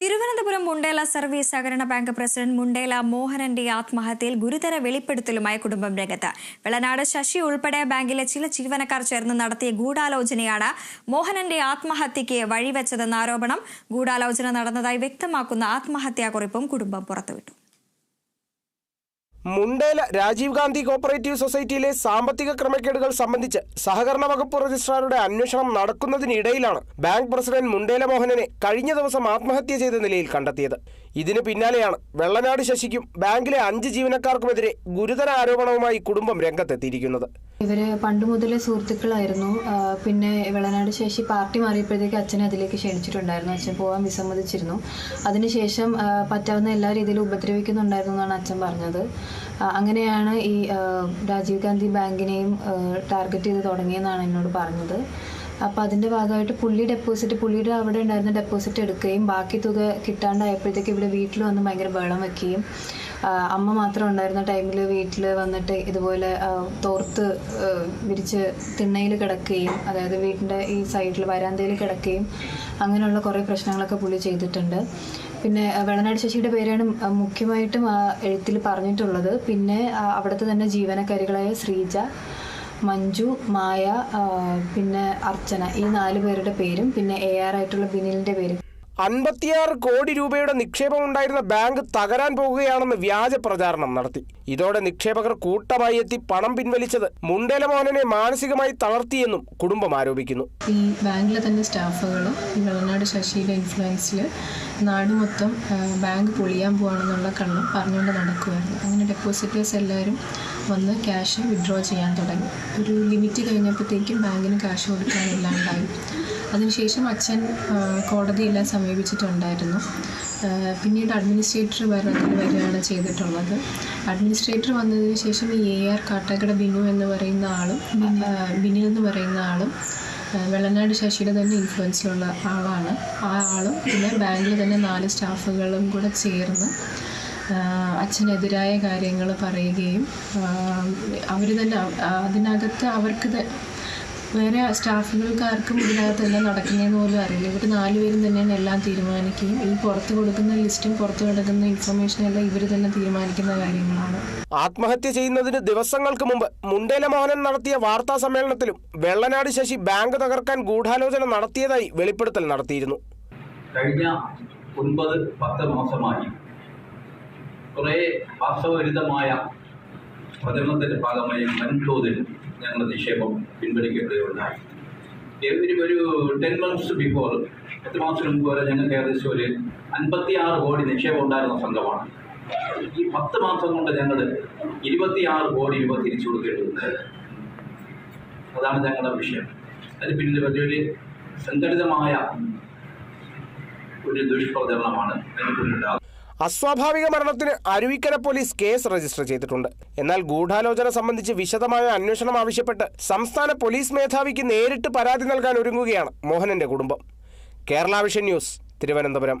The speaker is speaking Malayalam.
തിരുവനന്തപുരം മുണ്ടേല സർവീസ് സഹകരണ ബാങ്ക് പ്രസിഡന്റ് മുണ്ടേല മോഹനന്റെ ആത്മഹത്യയിൽ ഗുരുതര വെളിപ്പെടുത്തലുമായി കുടുംബം രംഗത്ത്. വെള്ളനാട് ശശി ഉൾപ്പെടെ ബാങ്കിലെ ചില ജീവനക്കാർ ചേർന്ന് നടത്തിയ ഗൂഢാലോചനയാണ് മോഹനന്റെ ആത്മഹത്യയ്ക്ക് വഴിവെച്ചതെന്ന ആരോപണം. ഗൂഢാലോചന നടന്നതായി വ്യക്തമാക്കുന്ന ആത്മഹത്യാ കുറിപ്പും കുടുംബം പുറത്തുവിട്ടു. മുണ്ടേല രാജീവ് ഗാന്ധി കോപ്പറേറ്റീവ് സൊസൈറ്റിയിലെ സാമ്പത്തിക ക്രമക്കേടുകൾ സംബന്ധിച്ച് സഹകരണ വകുപ്പ് രജിസ്ട്രാറുടെ അന്വേഷണം നടക്കുന്നതിനിടയിലാണ് ബാങ്ക് പ്രസിഡന്റ് മുണ്ടേല മോഹനനെ കഴിഞ്ഞ ദിവസം ആത്മഹത്യ ചെയ്ത നിലയിൽ കണ്ടെത്തിയത്. ഇതിന് പിന്നാലെയാണ് വെള്ളനാട് ശശിക്കും ബാങ്കിലെ അഞ്ച് ജീവനക്കാർക്കുമെതിരെ ഗുരുതര ആരോപണവുമായി കുടുംബം രംഗത്തെത്തിയിരിക്കുന്നത്. ഇവർ പണ്ട് മുതലേ സുഹൃത്തുക്കളായിരുന്നു. പിന്നെ വെള്ളനാട് ശേഷി പാർട്ടി മാറിയപ്പോഴത്തേക്ക് അച്ഛനെ അതിലേക്ക് ക്ഷണിച്ചിട്ടുണ്ടായിരുന്നു. അച്ഛൻ പോകാൻ വിസമ്മതിച്ചിരുന്നു. അതിനുശേഷം പറ്റാവുന്ന എല്ലാ രീതിയിലും ഉപദ്രവിക്കുന്നുണ്ടായിരുന്നു എന്നാണ് അച്ഛൻ പറഞ്ഞത്. അങ്ങനെയാണ് ഈ രാജീവ് ഗാന്ധി ബാങ്കിനെയും ടാർഗറ്റ് ചെയ്ത് തുടങ്ങിയെന്നാണ് എന്നോട് പറഞ്ഞത്. അപ്പോൾ അതിന്റെ ഭാഗമായിട്ട് പുള്ളി ഡെപ്പോസിറ്റ് പുള്ളിയുടെ അവിടെ ഉണ്ടായിരുന്ന ഡെപ്പോസിറ്റ് എടുക്കുകയും ബാക്കി തുക കിട്ടാണ്ടായപ്പോഴത്തേക്ക് ഇവിടെ വീട്ടിൽ വന്ന് ഭയങ്കര ബഹളം വെക്കുകയും അമ്മ മാത്രം ഉണ്ടായിരുന്ന ടൈമിൽ വീട്ടിൽ വന്നിട്ട് ഇതുപോലെ തോർത്ത് വിരിച്ച് തിണ്ണയിൽ കിടക്കുകയും അതായത് വീട്ടിന്റെ ഈ സൈഡിൽ വരാന്തയിൽ കിടക്കുകയും അങ്ങനെയുള്ള കുറേ പ്രശ്നങ്ങളൊക്കെ പുള്ളി ചെയ്തിട്ടുണ്ട്. പിന്നെ വെള്ളനാട് ശശിയുടെ പേരാണ് മുഖ്യമായിട്ടും ആ എഴുത്തിൽ പറഞ്ഞിട്ടുള്ളത്. പിന്നെ അവിടുത്തെ തന്നെ ജീവനക്കാരികളായ ശ്രീജ മഞ്ജു മായ പിന്നെ അർച്ചന. ഈ നാല് പേരുടെ പേരും പിന്നെ എ ആർ ആയിട്ടുള്ള ബിനിലിന്റെ പേരും. അൻപത്തിയാറ് കോടി രൂപയുടെ നിക്ഷേപം ഉണ്ടായിരുന്ന ബാങ്ക് തകരാൻ പോകുകയാണെന്ന് വ്യാജ പ്രചാരണം നടത്തി. ഇതോടെ നിക്ഷേപകർ കൂട്ടമായി എത്തി പണം പിൻവലിച്ചത് മുണ്ടേല മോഹനനെ മാനസികമായി തളർത്തിയെന്നും കുടുംബം ആരോപിക്കുന്നു. ഈ ബാങ്കിലെ തന്നെ സ്റ്റാഫുകൾ ഈ വെള്ളനാട് ശശിയുടെ ഇൻഫ്ലുവൻസിൽ നാട് മൊത്തം ബാങ്ക് പൊളിയാൻ പോവാണെന്നുള്ള കള്ളം പറഞ്ഞുകൊണ്ട് നടക്കുമായിരുന്നു അങ്ങനെ ഡെപ്പോസിറ്റേഴ്സ് എല്ലാവരും വന്ന് ക്യാഷ് വിഡ്രോ ചെയ്യാൻ തുടങ്ങി. ഒരു ലിമിറ്റ് കഴിഞ്ഞപ്പോഴത്തേക്കും ബാങ്കിന് ക്യാഷ് കൊടുക്കാനില്ലാണ്ടായി അതിനുശേഷം അച്ഛൻ കോടതിയെല്ലാം സമീപിച്ചിട്ടുണ്ടായിരുന്നു. പിന്നീട് അഡ്മിനിസ്ട്രേറ്റർ ഭരണത്തിൽ വരികയാണ് ചെയ്തിട്ടുള്ളത്. അഡ്മിനിസ്ട്രേറ്റർ വന്നതിന് ശേഷം ഈ എ ആർ കാട്ടാക്കട ബിനു എന്ന് പറയുന്ന ആളും ബിനു എന്ന് പറയുന്ന ആളും വെള്ളനാട് ശശിയുടെ തന്നെ ഇൻഫ്ലുവൻസിലുള്ള ആളാണ്. ആ ആളും പിന്നെ ബാങ്കിൽ തന്നെ നാല് സ്റ്റാഫുകളും കൂടെ ചേർന്ന് അച്ഛനെതിരായ കാര്യങ്ങൾ പറയുകയും അവർ തന്നെ അതിനകത്ത് അവർക്ക് വേറെ സ്റ്റാഫുകൾക്ക് ആർക്കും ഇതിനകത്ത് എല്ലാം നടക്കുന്നതെന്ന് പോലും അറിയില്ല. ഇവർ നാലുപേരും തന്നെയാണ് എല്ലാം തീരുമാനിക്കുകയും ഈ പുറത്തു കൊടുക്കുന്ന ലിസ്റ്റും പുറത്തു കിടക്കുന്ന ഇൻഫർമേഷനും എല്ലാം ഇവർ തന്നെ തീരുമാനിക്കുന്ന കാര്യങ്ങളാണ്. ആത്മഹത്യ ചെയ്യുന്നതിന് ദിവസങ്ങൾക്ക് മുമ്പ് മുണ്ടേല മോഹനൻ നടത്തിയ വാർത്താ സമ്മേളനത്തിലും വെള്ളനാട് ശശി ബാങ്ക് തകർക്കാൻ ഗൂഢാലോചന നടത്തിയതായി വെളിപ്പെടുത്തൽ നടത്തിയിരുന്നു. കഴിഞ്ഞ ഒൻപത് പത്ത് മാസമായി കുറേ വാസ്തവവിരുദ്ധമായ പ്രചരണത്തിന്റെ ഭാഗമായി വൻതോതിൽ ഞങ്ങളുടെ നിക്ഷേപം പിൻവലിക്കുകയുണ്ടായി ഒരു ടെൻ മന്ത്സ് ബിഫോർ പത്ത് മാസത്തിന് മുമ്പ് വരെ ഞങ്ങൾക്ക് ഏകദേശം ഒരു അൻപത്തിയാറ് കോടി നിക്ഷേപം ഉണ്ടായിരുന്ന സംഘമാണ്. ഈ പത്ത് മാസം കൊണ്ട് ഞങ്ങൾ ഇരുപത്തിയാറ് കോടി രൂപ തിരിച്ചു കൊടുക്കേണ്ടതുണ്ട്. അതാണ് ഞങ്ങളുടെ വിഷയം. അതിന് പിന്നിൽ വലിയൊരു സംഘടിതമായ ഒരു ദുഷ്പ്രചരണമാണ് അതിന് പിന്നിലുണ്ടാകുന്നത് അസ്വാഭാവിക മരണത്തിന് അരുവിക്കര പോലീസ് കേസ് രജിസ്റ്റർ ചെയ്തിട്ടുണ്ട്. എന്നാൽ ഗൂഢാലോചന സംബന്ധിച്ച് വിശദമായ അന്വേഷണം ആവശ്യപ്പെട്ട് സംസ്ഥാന പോലീസ് മേധാവിക്ക് നേരിട്ട് പരാതി നൽകാൻ ഒരുങ്ങുകയാണ് മോഹനന്റെ കുടുംബം. Kerala Vision News Thiruvananthapuram.